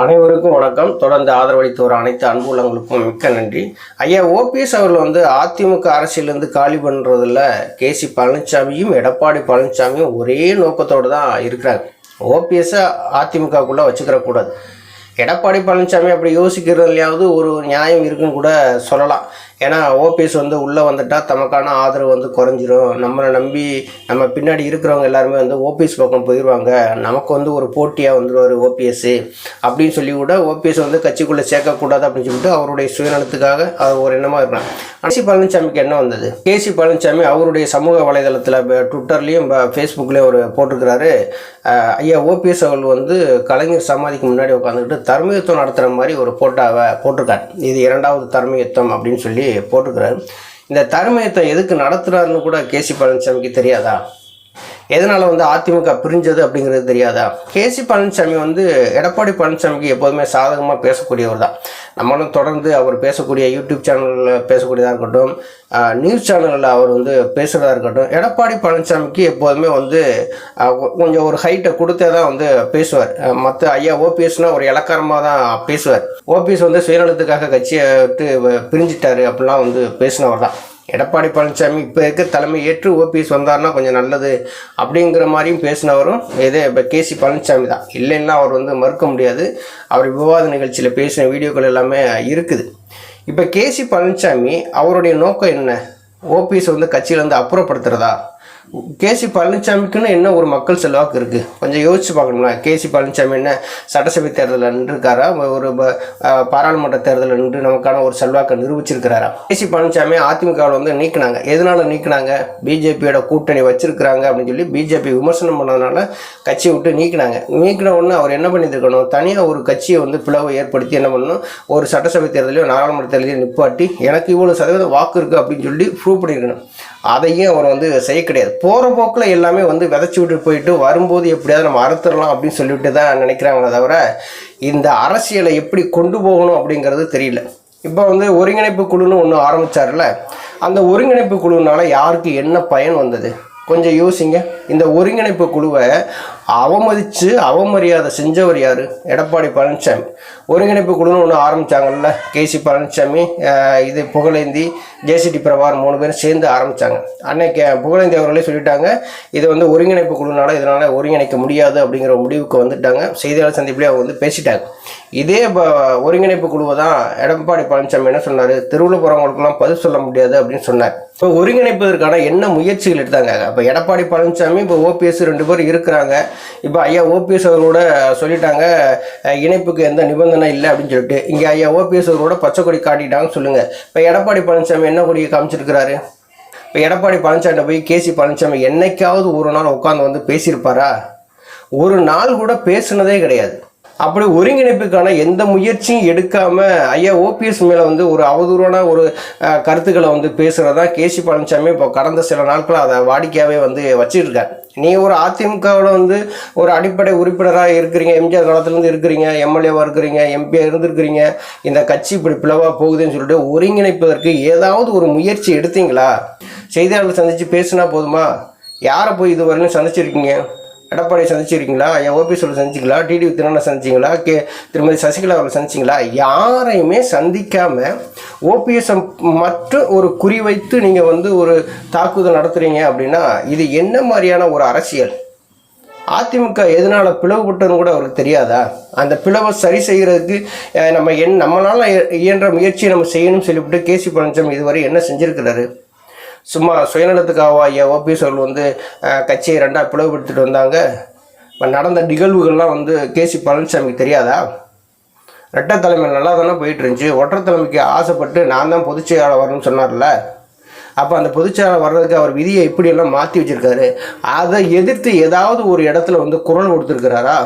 அனைவருக்கும் வணக்கம். தொடர்ந்து ஆதரவளித்து வர அனைத்து அன்புள்ளங்களுக்கும் மிக்க நன்றி. ஐயா ஓபிஎஸ் அவர்கள் வந்து அதிமுக அரசியலேருந்து காலி பண்ணுறதுல கேசி பழனிசாமியும் எடப்பாடி பழனிசாமியும் ஒரே நோக்கத்தோடு தான் இருக்கிறாங்க. ஓபிஎஸ்ஸை அதிமுகக்குள்ளே வச்சுக்கிறக்கூடாது எடப்பாடி பழனிசாமி அப்படி யோசிக்கிறதுலையாவது ஒரு நியாயம் இருக்குன்னு கூட சொல்லலாம். ஏன்னா ஓபிஎஸ் வந்து உள்ளே வந்துட்டால் தமக்கான ஆதரவு வந்து குறைஞ்சிரும். நம்மளை நம்பி நம்ம பின்னாடி இருக்கிறவங்க எல்லாருமே வந்து ஓபிஎஸ் பக்கம் போயிடுவாங்க நமக்கு வந்து ஒரு போட்டியாக வந்துடுவார் ஓபிஎஸ்ஸு அப்படின்னு சொல்லி கூட ஓபிஎஸ் வந்து கட்சிக்குள்ளே சேர்க்கக்கூடாது அப்படின்னு சொல்லிட்டு அவருடைய சுயநலத்துக்காக அவர் ஒரு எண்ணமாக இருக்கிறாங்க கேசி பழனிசாமிக்கு என்ன வந்தது? கேசி பழனிசாமி அவருடைய சமூக வலைதளத்தில் ட்விட்டர்லேயும் ஃபேஸ்புக்லேயும் அவர் போட்டிருக்கிறாரு. ஐயா ஓபிஎஸ் அவர்கள் வந்து கலைஞர் சமாதிக்கு முன்னாடி உட்காந்துக்கிட்டு தர்மயுத்தம் நடத்துகிற மாதிரி ஒரு போட்டாவை போட்டிருக்கார். இது இரண்டாவது தர்மயுத்தம் அப்படின்னு சொல்லி போட்டிருக்கிறார். இந்த தர்மயத்தை எதுக்கு நடத்துகிறாருன்னு கூட கேசி பழனிசாமிக்கு தெரியாதா? எதனால் வந்து அதிமுக பிரிஞ்சது அப்படிங்கிறது தெரியாதா? கேசி பழனிசாமி வந்து எடப்பாடி பழனிசாமிக்கு எப்போதுமே சாதகமாக பேசக்கூடியவர் தான். நம்மளும் தொடர்ந்து அவர் பேசக்கூடிய யூடியூப் சேனலில் பேசக்கூடியதாக இருக்கட்டும் நியூஸ் சேனலில் அவர் வந்து பேசுகிறதா இருக்கட்டும் எடப்பாடி பழனிசாமிக்கு எப்போதுமே வந்து கொஞ்சம் ஒரு ஹைட்டை கொடுத்தே தான் வந்து பேசுவார். மற்ற ஐயா ஓபிஎஸ்னால் ஒரு இலக்காரமாக தான் பேசுவார். ஓபிஎஸ் வந்து சுயநலத்துக்காக கட்சியை விட்டு பிரிஞ்சிட்டாரு அப்படிலாம் வந்து பேசினவர் தான். எடப்பாடி பழனிசாமி இப்போ இருக்க தலைமை ஏற்று ஓபிஎஸ் வந்தார்னா கொஞ்சம் நல்லது அப்படிங்கிற மாதிரியும் பேசினவரும் இதே இப்போ கேசி பழனிசாமி தான். இல்லைன்னா அவர் வந்து மறுக்க முடியாது. அவர் விவாத நிகழ்ச்சியில் பேசின வீடியோக்கள் எல்லாமே இருக்குது. இப்போ கேசி பழனிசாமி அவருடைய நோக்கம் என்ன? ஓபிஎஸ் வந்து கட்சியிலேருந்து அப்புறப்படுத்துறதா? கேசி பழனிசாமிக்குன்னு என்ன ஒரு மக்கள் செல்வாக்கு இருக்குது கொஞ்சம் யோசிச்சு பார்க்கணும்னா கேசி பழனிசாமி என்ன சட்டசபை தேர்தலில் நின்றுருக்காரா? ஒரு ப- பாராளுமன்ற தேர்தலில் நின்று நமக்கான ஒரு செல்வாக்கை நிரூபிச்சிருக்கிறாரா? கேசி பழனிசாமி அதிமுகவில் வந்து நீக்கினாங்க. எதனால் நீக்கினாங்க? பிஜேபியோட கூட்டணி வச்சிருக்கிறாங்க அப்படின்னு சொல்லி பிஜேபி விமர்சனம் பண்ணதுனால கட்சியை விட்டு நீக்கினாங்க. நீக்கின ஒன்று அவர் என்ன பண்ணியிருக்கணும் தனியாக ஒரு கட்சியை வந்து பிளவை ஏற்படுத்தி என்ன பண்ணணும்? ஒரு சட்டசபை தேர்தலையோ நாடாளுமன்ற தேர்தலையோ நிப்பாட்டி எனக்கு இவ்வளோ சதவீதம் வாக்கு இருக்குது அப்படின்னு சொல்லி ப்ரூவ் பண்ணியிருக்கணும். அதையும் அவர் வந்து செய்ய கிடையாது. போகிற போக்கில் எல்லாமே வந்து விதைச்சி விட்டு போயிட்டு வரும்போது எப்படியாவது நம்ம அறுத்துடலாம் அப்படின்னு சொல்லிட்டு தான் நினைக்கிறாங்களே தவிர இந்த அரசியலை எப்படி கொண்டு போகணும் அப்படிங்கிறது தெரியல. இப்போ வந்து ஒருங்கிணைப்பு குழுன்னு ஒன்று ஆரம்பித்தார்ல அந்த ஒருங்கிணைப்பு குழுனால யாருக்கு என்ன பயன் வந்தது? கொஞ்சம் யோசிங்க. இந்த ஒருங்கிணைப்பு குழுவை அவமதித்து அவமரியாதை செஞ்சவர் யார்? எடப்பாடி பழனிசாமி. ஒருங்கிணைப்பு குழுன்னு ஒன்று ஆரம்பித்தாங்கல்ல கேசி பழனிசாமி இது புகழேந்தி ஜேசிடி பிரபார் மூணு பேரும் சேர்ந்து ஆரம்பித்தாங்க அன்னைக்கு புகழேந்தி அவர்களே சொல்லிட்டாங்க இது வந்து ஒருங்கிணைப்பு குழுனால இதனால் ஒருங்கிணைக்க முடியாது அப்படிங்கிற முடிவுக்கு வந்துட்டாங்க. செய்தியாளர் சந்திப்பிலே அவங்க வந்து பேசிட்டாங்க. இதே இப்போ ஒருங்கிணைப்பு குழுவை தான் எடப்பாடி பழனிசாமி என்ன சொன்னார்? தெருவில் பதில் சொல்ல முடியாது அப்படின்னு சொன்னார். இப்போ ஒருங்கிணைப்பதற்கான என்ன முயற்சிகள் எடுத்தாங்க? அப்போ எடப்பாடி பழனிசாமி இப்போ ஓபிஎஸ் ரெண்டு பேர் இருக்கிறாங்க. இப்போ ஐயா ஓபிஎஸ் அவர்களோட சொல்லிட்டாங்க இணைப்புக்கு எந்த நிபந்தனை இல்லை அப்படின்னு சொல்லிட்டு. இங்கே ஐயா ஓபிஎஸ் அவர்களோட பச்சை கொடி காட்டிட்டாங்கன்னு சொல்லுங்கள் இப்போ எடப்பாடி பழனிசாமி என்ன கொடியை காமிச்சிருக்கிறாரு? இப்போ எடப்பாடி பழனிசாமி போய் கேசி பழனிசாமி என்னைக்காவது ஒரு நாள் உட்காந்து வந்து பேசியிருப்பாரா? ஒரு நாள் கூட பேசுனதே கிடையாது. அப்படி ஒருங்கிணைப்புக்கான எந்த முயற்சியும் எடுக்காம ஐயா ஓபிஎஸ் மேல வந்து ஒரு அவதூறான ஒரு கருத்துக்களை வந்து பேசுறதா கேசி பழனிசாமி இப்போ கடந்த சில நாட்கள் அதை வாடிக்கையாகவே வந்து வச்சிருக்காரு. நீ ஒரு அதிமுகவில் வந்து ஒரு அடிப்படை உறுப்பினராக இருக்கிறீங்க எம்ஜிஆர் காலத்துலேருந்து இருக்கிறீங்க எம்எல்ஏவாக இருக்கிறீங்க எம்பியாக இருந்திருக்கிறீங்க இந்த கட்சி இப்படி பிளவாக போகுதுன்னு சொல்லிட்டு ஒருங்கிணைப்பதற்கு ஏதாவது ஒரு முயற்சி எடுத்தீங்களா? செய்தியாளர்கள் சந்தித்து பேசுனா போதுமா? யாரை போய் இதுவரையிலும் சந்திச்சிருக்கீங்க? எடப்பாடி சந்திச்சிருக்கீங்களா? ஐயா ஓபிஎஸ்ல சந்திச்சிங்களா டிடி திருநனை சந்திச்சிங்களா கே திருமதி சசிகலா அவர்களை சந்திச்சிங்களா யாரையுமே சந்திக்காம ஓபிஎஸ் மற்றும் ஒரு குறிவைத்து நீங்கள் வந்து ஒரு தாக்குதல் நடத்துறீங்க அப்படின்னா இது என்ன மாதிரியான ஒரு அரசியல்? அதிமுக எதனால பிளவுபட்டதுன்னு கூட அவருக்கு தெரியாதா? அந்த பிளவை சரி செய்கிறதுக்கு நம்ம என் நம்மளால் இயன்ற முயற்சியை நம்ம செய்யணும்னு சொல்லிவிட்டு கேசி பழனிசாமி இதுவரை என்ன செஞ்சுருக்கிறாரு? சும்மா சுயநலத்துக்காகவா ஐயா ஓபிஎஸ் அவர்கள் வந்து கட்சியை ரெண்டாக பிளவுபடுத்திட்டு வந்தாங்க. இப்போ நடந்த நிகழ்வுகள்லாம் வந்து கேசி பழனிசாமிக்கு தெரியாதா? ரெட்டை தலைமை நல்லா தானே போயிட்டு இருந்துச்சு ஒற்றை தலைமைக்கு ஆசைப்பட்டு நான் தான் பொதுச்செயலாளர் வரணும்னு சொன்னார்ல. அப்போ அந்த பொதுச்செயலாளர் வர்றதுக்கு அவர் விதியை இப்படியெல்லாம் மாற்றி வச்சிருக்காரு. அதை எதிர்த்து ஏதாவது ஒரு இடத்துல வந்து குரல் கொடுத்துருக்கிறாரா?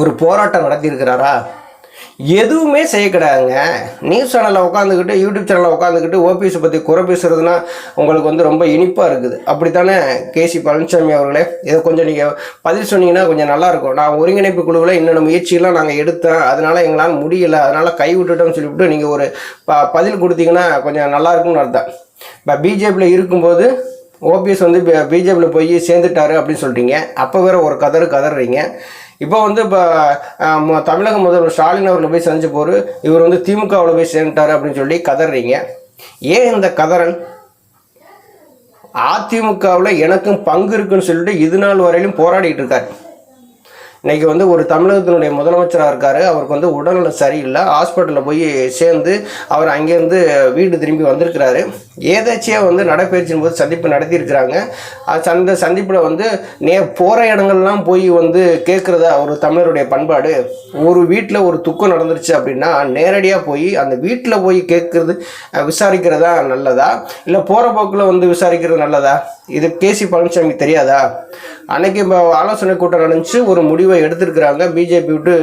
ஒரு போராட்டம் நடத்தியிருக்கிறாரா? எதுவுமே செய்ய கிடையாதுங்க நியூஸ் சேனலில் உட்காந்துக்கிட்டு யூடியூப் சேனலில் உட்காந்துக்கிட்டு ஓபிஎஸ் பற்றி குறை பேசுறதுனா உங்களுக்கு வந்து ரொம்ப இனிப்பாக இருக்குது. அப்படித்தானே கேசி பழனிசாமி அவர்களே? இதை கொஞ்சம் நீங்கள் பதில் சொன்னீங்கன்னா கொஞ்சம் நல்லாயிருக்கும் நான் ஒருங்கிணைப்பு குழுவில் என்னென்ன முயற்சியெல்லாம் நாங்கள் எடுத்தோம் அதனால் எங்களால் முடியலை. அதனால் கை விட்டுட்டோம்னு சொல்லிவிட்டு நீங்கள் ஒரு ப பதில் கொடுத்தீங்கன்னா கொஞ்சம் நல்லா இருக்கும்னு அர்த்தம். இப்போ பிஜேபியில் இருக்கும்போது ஓபிஎஸ் வந்து பிஜேபியில் போய் சேர்ந்துட்டாரு அப்படின்னு சொல்லிட்டீங்க. அப்போ வேற ஒரு கதறு கதறீங்க. இப்போ வந்து இப்போ தமிழக முதல்வர் ஸ்டாலின் அவர்களை போய் சந்திச்ச போர் இவர் வந்து திமுகவில் போய் சேர்ந்துட்டார் அப்படின்னு சொல்லி கதறீங்க. ஏன் இந்த கதறல்? அதிமுகவில் எனக்கும் பங்கு இருக்குன்னு சொல்லிட்டு இது நாள் வரையிலும் போராடிட்டு இருக்காரு. இன்னைக்கு வந்து ஒரு தமிழகத்தினுடைய முதலமைச்சராக இருக்கார். அவருக்கு வந்து உடல்நலம் சரியில்லை. ஹாஸ்பிட்டலில் போய் சேர்ந்து அவர் அங்கேருந்து வீடு திரும்பி வந்திருக்கிறாரு. ஏதாச்சியாக வந்து நடைபயிற்சியின் போது சந்திப்பு நடத்தியிருக்கிறாங்க. அது அந்த சந்திப்பில் வந்து நே போகிற இடங்கள்லாம் போய் வந்து கேட்குறதா ஒரு தமிழருடைய பண்பாடு. ஒரு வீட்டில் ஒரு துக்கம் நடந்துருச்சு அப்படின்னா நேரடியாக போய் அந்த வீட்டில் போய் கேட்குறது விசாரிக்கிறதா நல்லதா? இல்லை போகிற போக்கில் வந்து விசாரிக்கிறது நல்லதா? இது கேசி பழனிசாமி தெரியாதா? அன்னைக்கு இப்போ ஆலோசனை கூட்டம் நடந்துச்சு. ஒரு முடிவை எடுத்திருக்கிறாங்க. பிஜேபி விட்டு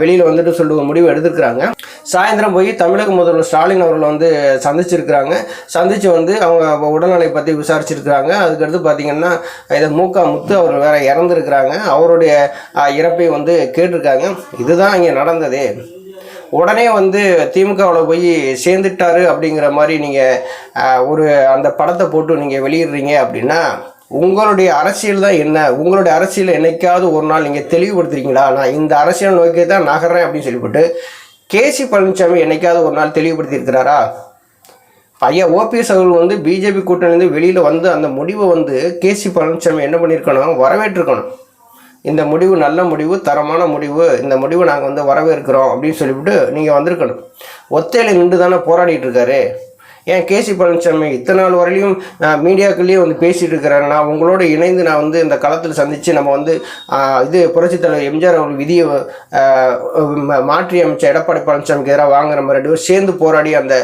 வெளியில் வந்துட்டு சொல்லிட்டு ஒரு முடிவை எடுத்திருக்கிறாங்க. சாயந்தரம் போய் தமிழக முதல்வர் ஸ்டாலின் அவர்களை வந்து சந்திச்சிருக்கிறாங்க. சந்தித்து வந்து அவங்க உடல்நிலை பற்றி விசாரிச்சிருக்கிறாங்க. அதுக்கடுத்து பார்த்தீங்கன்னா இதை மூக்கா முத்து அவர் வேற இறந்துருக்கிறாங்க. அவருடைய இறப்பை வந்து கேட்டிருக்காங்க. இதுதான் இங்கே நடந்தது. உடனே வந்து திமுகவில் போய் சேர்ந்துட்டாரு அப்படிங்கிற மாதிரி நீங்கள் ஒரு அந்த படத்தை போட்டு நீங்கள் வெளியிடுறீங்க அப்படின்னா உங்களுடைய அரசியல் தான் என்ன? உங்களுடைய அரசியல் என்னைக்காவது ஒரு நாள் நீங்கள் தெளிவுபடுத்துறீங்களா நான் இந்த அரசியல் நோக்கி தான் நகர்றேன் அப்படின்னு சொல்லிவிட்டு கேசி பழனிசாமி என்னைக்காவது ஒரு நாள் தெளிவுபடுத்தியிருக்கிறாரா? ஐயா ஓபிஎஸ் அவர்கள் வந்து பிஜேபி கூட்டணியிலேருந்து வெளியில் வந்து அந்த முடிவை வந்து கேசி பழனிசாமி என்ன பண்ணியிருக்கணும்? வரவேற்றிருக்கணும். இந்த முடிவு நல்ல முடிவு தரமான முடிவு இந்த முடிவை நாங்கள் வந்து வரவேற்கிறோம் அப்படின்னு சொல்லிவிட்டு நீங்கள் வந்திருக்கணும். ஒத்தையில் நின்று தானே போராடிட்டு இருக்காரு. ஏன் கேசி பழனிசாமி இத்தனை நாள் வரையிலும் மீடியாக்கள்லேயே வந்து பேசிகிட்டு இருக்கிறாரு நான் உங்களோட இணைந்து நான் வந்து இந்த களத்தில் சந்தித்து நம்ம வந்து இது புரட்சித் தலைவர் எம்ஜிஆர் அவர்கள் விதியை மாற்றி அமைச்ச எடப்பாடி பழனிசாமிக்கு எதிராக வாங்க நம்ம ரெண்டு பேரும் சேர்ந்து போராடி அந்த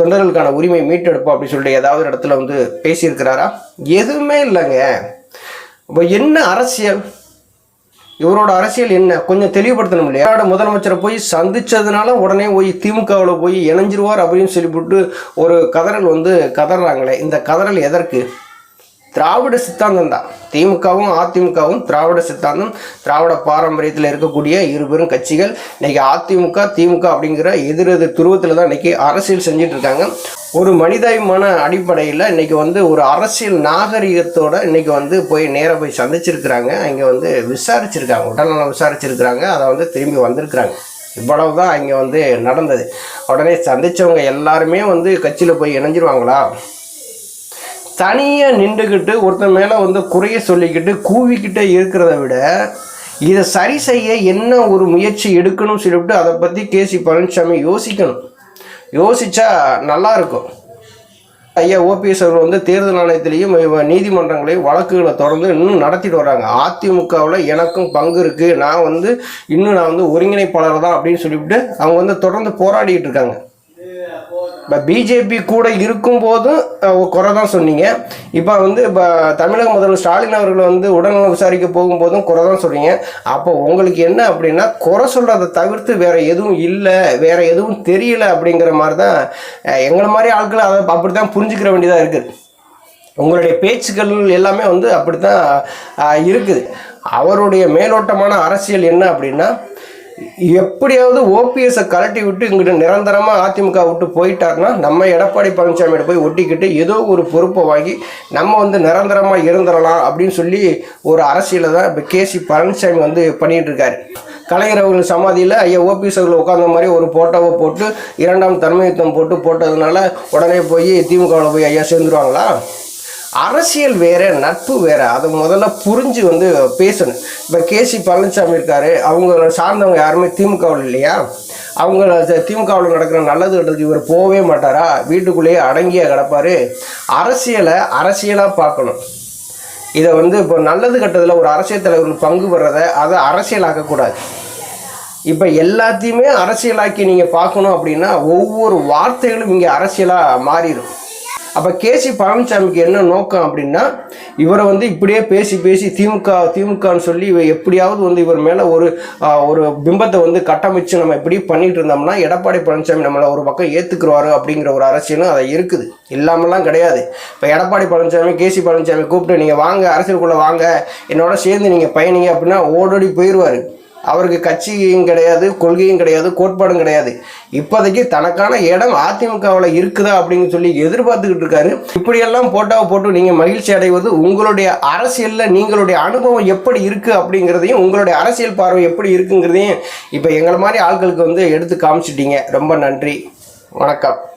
தொண்டர்களுக்கான உரிமை மீட்டெடுப்போம் அப்படின்னு சொல்லிட்டு ஏதாவது இடத்துல வந்து பேசியிருக்கிறாரா? எதுவுமே இல்லைங்க. இப்போ என்ன அரசியல்? இவரோட அரசியல் என்ன? கொஞ்சம் தெளிவுபடுத்தணும் இல்லையா? முதலமைச்சரை போய் சந்திச்சதுனால உடனே போய் திமுகவில் போய் இணைஞ்சிருவார் அப்படின்னு சொல்லிவிட்டு ஒரு கதறல் வந்து கதறாங்களே. இந்த கதறல் எதற்கு? திராவிட சித்தாந்தம் தான். திமுகவும் அதிமுகவும் திராவிட சித்தாந்தம் திராவிட பாரம்பரியத்தில் இருக்கக்கூடிய இரு பெரும் கட்சிகள் இன்னைக்கு அதிமுக திமுக அப்படிங்கிற எதிரெதிர் துருவத்தில் தான் இன்னைக்கு அரசியல் செஞ்சுட்டு இருக்காங்க. ஒரு மனிதாபிமான அடிப்படையில் இன்னைக்கு வந்து ஒரு அரசியல் நாகரிகத்தோட இன்னைக்கு வந்து போய் நேராக போய் சந்திச்சிருக்கிறாங்க. அங்கே வந்து விசாரிச்சிருக்காங்க உடல்நலம் விசாரிச்சிருக்கிறாங்க. அதை வந்து திரும்பி வந்திருக்கிறாங்க. இவ்வளவு தான் இங்கே வந்து நடந்தது. உடனே சந்தித்தவங்க எல்லாருமே வந்து கட்சியில் போய் இணைஞ்சிருவாங்களா? தனியாக நின்றுக்கிட்டு ஒருத்தன் மேலே வந்து குறைய சொல்லிக்கிட்டு கூவிக்கிட்டே இருக்கிறத விட இதை சரி செய்ய என்ன ஒரு முயற்சி எடுக்கணும்னு சொல்லிவிட்டு அதை பற்றி கேசி பழனிசாமி யோசிக்கணும். யோசிச்சா நல்லாயிருக்கும் ஐயா ஓபிஎஸ் அவர் வந்து தேர்தல் ஆணையத்திலையும் நீதிமன்றங்களையும் வழக்குகளை தொடர்ந்து இன்னும் நடத்திட்டு வராங்க. அதிமுகவில் எனக்கும் பங்கு இருக்குது நான் வந்து இன்னும் நான் வந்து ஒருங்கிணைப்பாளர் தான் அப்படின்னு சொல்லிவிட்டு அவங்க வந்து தொடர்ந்து போராடிட்டு இருக்காங்க. இப்போ பிஜேபி கூட இருக்கும்போதும் போதும் குறை தான் சொன்னீங்க. இப்போ வந்து இப்போ தமிழக முதல்வர் ஸ்டாலின் அவர்கள் வந்து உடல்நலம் விசாரிக்க போகும்போதும் குறை தான் சொன்னீங்க அப்போ உங்களுக்கு என்ன அப்படின்னா குறை சொல்கிறத தவிர்த்து வேறு எதுவும் இல்லை வேறு எதுவும் தெரியல அப்படிங்கிற மாதிரி தான் எங்களை மாதிரி ஆட்கள் அதை அப்படி தான் புரிஞ்சுக்கிற வேண்டியதாக இருக்குது. உங்களுடைய பேச்சுக்கள் எல்லாமே வந்து அப்படி தான் இருக்குது. அவருடைய மேலோட்டமான அரசியல் என்ன அப்படின்னா எப்படியாவது ஓபிஎஸை கலட்டி விட்டு இங்கிட்ட நிரந்தரமாக அதிமுக விட்டு போயிட்டாருன்னா நம்ம எடப்பாடி பழனிசாமியோட போய் ஒட்டிக்கிட்டு ஏதோ ஒரு பொறுப்பை வாங்கி நம்ம வந்து நிரந்தரமாக இருந்துடலாம் அப்படின்னு சொல்லி ஒரு அரசியலை தான் இப்போ கேசி பழனிசாமி வந்து பண்ணிட்டு இருக்காரு. கலைஞர் அவர்கள் சமாதியில் ஐயா ஓபிஎஸ் அவர்கள் உட்காந்த மாதிரி ஒரு போட்டோவை போட்டு இரண்டாம் தன்மயுத்தம் போட்டு போட்டதுனால உடனே போய் திமுகவில் போய் ஐயா சேர்ந்துருவாங்களா? அரசியல் வேறு நட்பு வேற. அதை முதல்ல புரிஞ்சு வந்து பேசணும். இப்போ கேசி பழனிசாமி இருக்கார். அவங்க சார்ந்தவங்க யாருமே திமுகவில் இல்லையா? அவங்க திமுகவில் நடக்கிற நல்லது கெட்டதுக்கு இவர் போகவே மாட்டாரா? வீட்டுக்குள்ளேயே அடங்கியே கிடப்பார். அரசியலை அரசியலாக பார்க்கணும். இதை வந்து இப்போ நல்லது கெட்டதில் ஒரு அரசியல் தலைவர்கள் பங்கு பெறதை அதை அரசியலாக்கக்கூடாது. இப்போ எல்லாத்தையுமே அரசியலாக்கி நீங்கள் பார்க்கணும் அப்படின்னா ஒவ்வொரு வார்த்தைகளும் இங்கே அரசியலாக மாறிடும். அப்போ கேசி பழனிசாமிக்கு என்ன நோக்கம் அப்படின்னா இவரை வந்து இப்படியே பேசி பேசி திமுக திமுகன்னு சொல்லி இவ எப்படியாவது வந்து இவர் மேலே ஒரு ஒரு பிம்பத்தை வந்து கட்டமைச்சு நம்ம இப்படி பண்ணிட்டு இருந்தோம்னா எடப்பாடி பழனிசாமி நம்மளை ஒரு பக்கம் ஏற்றுக்குருவாரு அப்படிங்கிற ஒரு அரசியலும் அதை இருக்குது. இல்லாமலாம் கிடையாது. இப்போ எடப்பாடி பழனிசாமி கேசி பழனிசாமி கூப்பிட்டு நீங்கள் வாங்க அரசியலுக்குள்ளே வாங்க. என்னோட சேர்ந்து நீங்கள் பயணிங்க அப்படின்னா ஓடோடி போயிடுவார் அவருக்கு கட்சியும் கிடையாது கொள்கையும் கிடையாது கோட்பாடும் கிடையாது. இப்போதைக்கு தனக்கான இடம் அதிமுகவில் இருக்குதா அப்படின்னு சொல்லி எதிர்பார்த்துக்கிட்டு இருக்காரு. இப்படியெல்லாம் போட்டாவை போட்டு நீங்கள் மகிழ்ச்சி அடைவது உங்களுடைய அரசியலில் நீங்களுடைய அனுபவம் எப்படி இருக்குது அப்படிங்கிறதையும் உங்களுடைய அரசியல் பார்வை எப்படி இருக்குங்கிறதையும் இப்போ எங்களை மாதிரி ஆட்களுக்கு வந்து எடுத்து காமிச்சிட்டீங்க. ரொம்ப நன்றி. வணக்கம்.